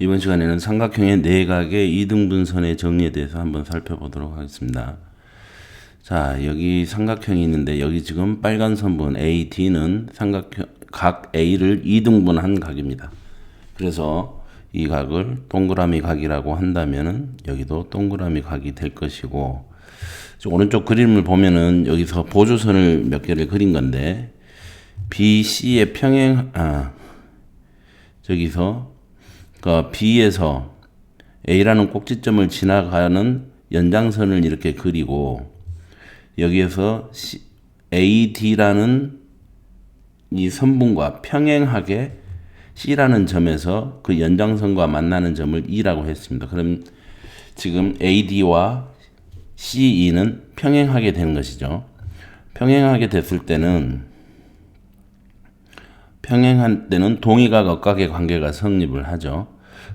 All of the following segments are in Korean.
이번 시간에는 삼각형의 내각의 이등분선의 정리에 대해서 한번 살펴보도록 하겠습니다. 자, 여기 삼각형이 있는데 여기 지금 빨간 선분 AD는 삼각형 각 A를 이등분한 각입니다. 그래서 이 각을 동그라미 각이라고 한다면은 여기도 동그라미 각이 될 것이고 오른쪽 그림을 보면은 여기서 보조선을 몇 개를 그린 건데 BC의 평행 아 저기서 그 B에서 A라는 꼭지점을 지나가는 연장선을 이렇게 그리고 여기에서 AD라는 이 선분과 평행하게 C라는 점에서 그 연장선과 만나는 점을 E라고 했습니다. 그럼 지금 AD와 CE는 평행하게 되는 것이죠. 평행하게 됐을 때는 평행한 때는 동의각 억각의 관계가 성립을 하죠.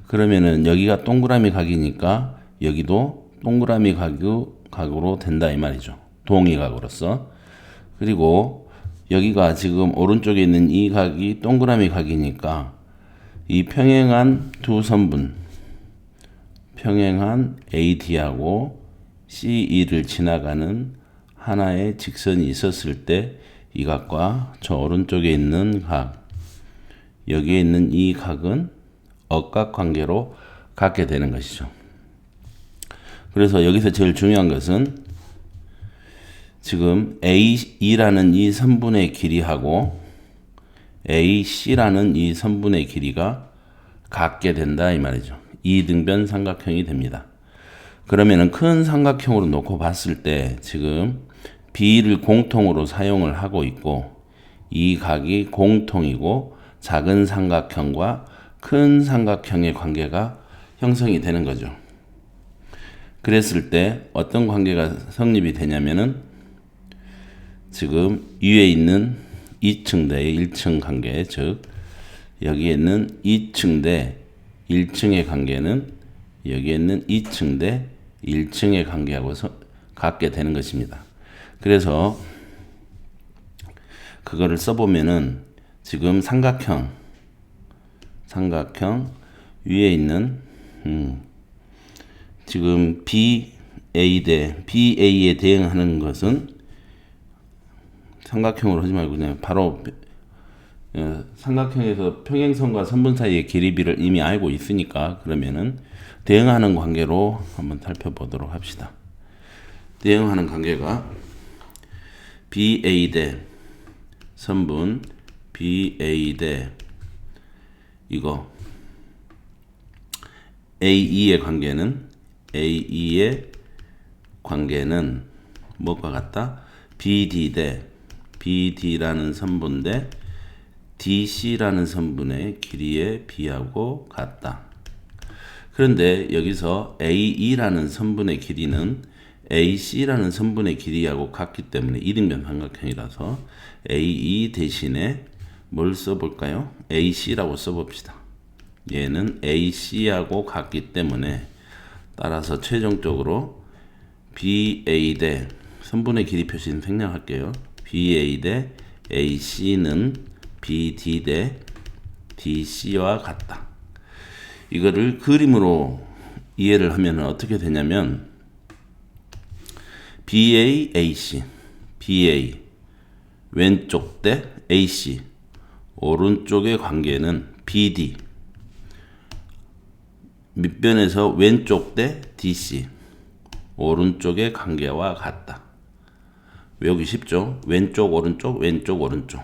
그러면은 여기가 동그라미 각이니까 여기도 동그라미 각유, 각으로 된다 이 말이죠. 동의각으로서. 그리고 여기가 지금 오른쪽에 있는 이 각이 동그라미 각이니까 이 평행한 두 선분 평행한 AD하고 CE를 지나가는 하나의 직선이 있었을 때 이 각과 저 오른쪽에 있는 각 여기에 있는 이 각은 억각 관계로 갖게 되는 것이죠. 그래서 여기서 제일 중요한 것은 지금 AE라는 이 선분의 길이하고 AC라는 이 선분의 길이가 같게 된다 이 말이죠. 이등변 삼각형이 됩니다. 그러면은 큰 삼각형으로 놓고 봤을 때 지금 B를 공통으로 사용을 하고 있고 이 각이 공통이고 작은 삼각형과 큰 삼각형의 관계가 형성이 되는 거죠. 그랬을 때 어떤 관계가 성립이 되냐면은 지금 위에 있는 2층 대 1층 관계, 즉 여기에 있는 2층 대 1층의 관계는 여기에 있는 2층 대 1층의 관계하고 갖게 되는 것입니다. 그래서 그거를 써보면은 지금 삼각형, 삼각형 위에 있는 음, 지금 BA 대 BA에 대응하는 것은 삼각형으로 하지 말고 그냥 바로 어, 삼각형에서 평행선과 선분 사이의 길이비를 이미 알고 있으니까 그러면은 대응하는 관계로 한번 살펴보도록 합시다. 대응하는 관계가 BA 대 선분 BA 대 이거 AE의 관계는 AE의 관계는 뭐가 같다? BD 대 BD라는 선분 대 DC라는 선분의 길이의 B하고 같다. 그런데 여기서 AE라는 선분의 길이는 AC라는 선분의 길이하고 같기 때문에 이등변 삼각형이라서 AE 대신에 뭘 써볼까요? AC라고 써봅시다. 얘는 AC하고 같기 때문에 따라서 최종적으로 BA 대 선분의 길이 표시는 생략할게요. BA 대 AC는 BD 대 DC와 같다. 이거를 그림으로 이해를 하면 어떻게 되냐면 BA, AC, BA 왼쪽 대 AC 오른쪽의 관계는 BD 밑변에서 왼쪽 대 DC 오른쪽의 관계와 같다. 외우기 쉽죠? 왼쪽 오른쪽 왼쪽 오른쪽.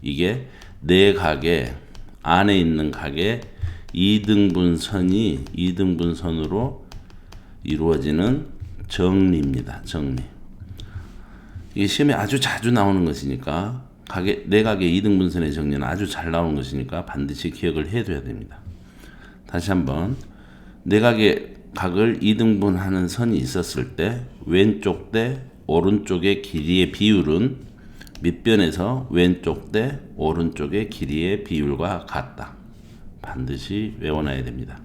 이게 네 각의 안에 있는 각의 이등분선이 이등분선으로 이루어지는 정리입니다. 정리. 이게 시험에 아주 자주 나오는 것이니까 각의 내각의 이등분선의 정리는 아주 잘 나오는 것이니까 반드시 기억을 해둬야 됩니다. 다시 한번 내각의 각을 이등분하는 선이 있었을 때 왼쪽 대 오른쪽의 길이의 비율은 밑변에서 왼쪽 대 오른쪽의 길이의 비율과 같다. 반드시 외워놔야 됩니다.